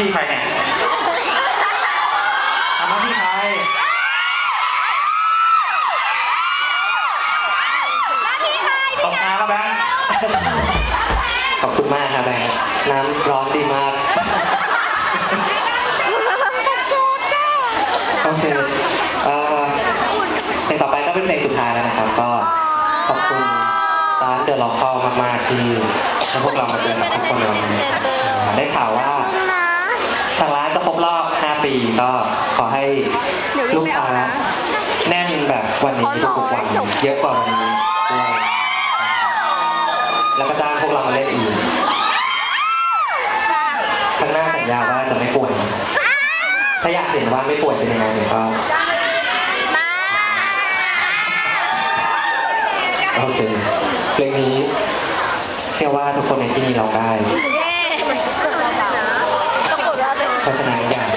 ที่ใครเนี่ยทำหน้าที่ใครหน้าที่ใครตกงานแล้วแบงค์ขอบคุณมากครับแบงค์น้ำร้อนดีมากชุดอะโอเคเอ่อเพลงต่อไปก็เป็นเพลงสุดท้ายแล้วนะครับ ก็ขอบคุณร้านเดอะล็อกคอมาก ๆ ที่ให้พวกเรามาเจอกับทุกคนในวันนี้ได้ข่าวว่า นะ ทางร้านจะครบรอบ 5 ปีก็ขอให้ลูกค้าแน่นแบบวันนี้ทุกๆวันเยอะกว่าวันนี้ด้วยแล้วก็จ้างพวกเรามาเล่นอีกจ้าข้างหน้าสัญญาว่าจะไม่ป่วยถ้าอยากเห็นว่าไม่ป่วยเป็นยังไงเดี๋ยวก็มาโอเคเพลงนี้เชื่อว่าทุกคนในที่นี้เราได้เย้ต้องกดแล้วเป็นเพราะฉะนั้นอย่า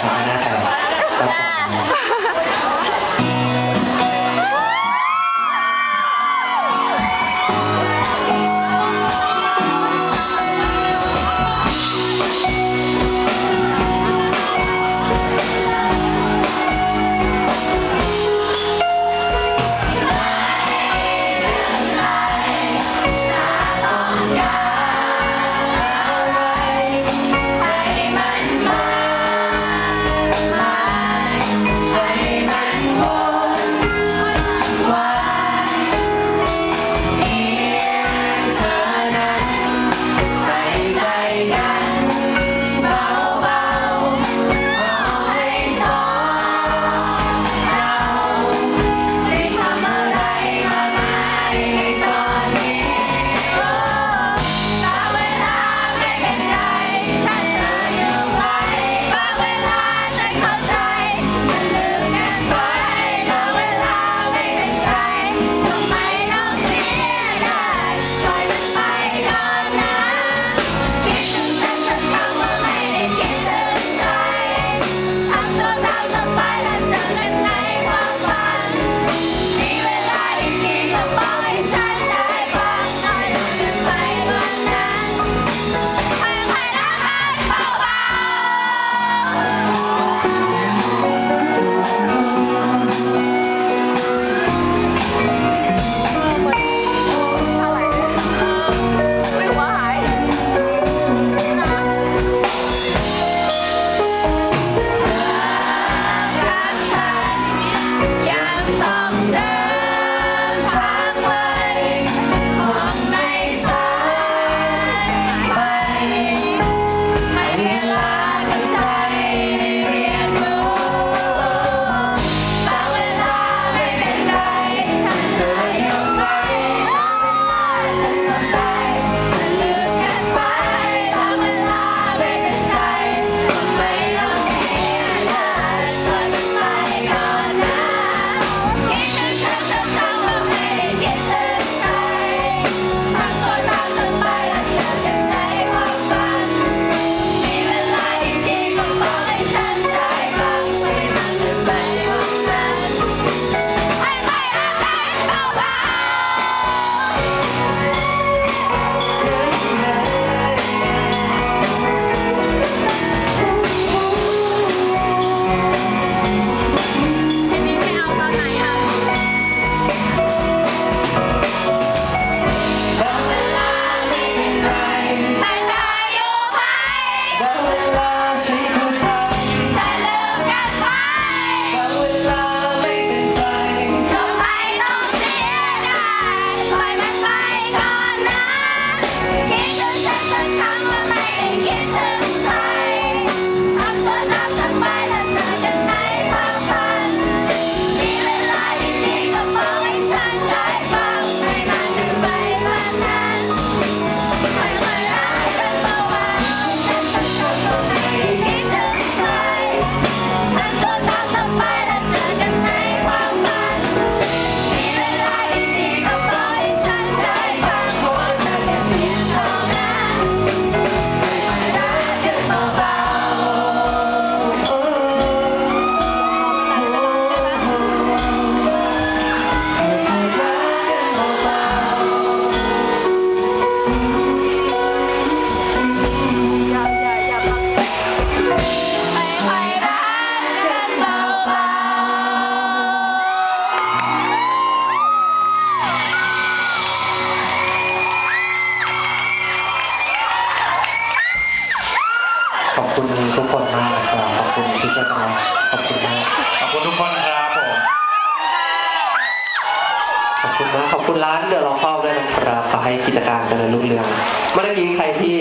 นะขอบคุณร้านเดอะลองคอบด้วยนะครับขอให้กิจการเจริญรุ่งเรืองเมื่อกี้ใครที่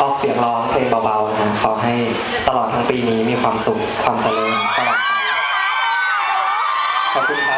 ออกเสียงร้องเพลงเบาๆนะขอให้ตลอดทั้งปีนี้มีความสุขความเจริญตลอดไปขอบคุณครับ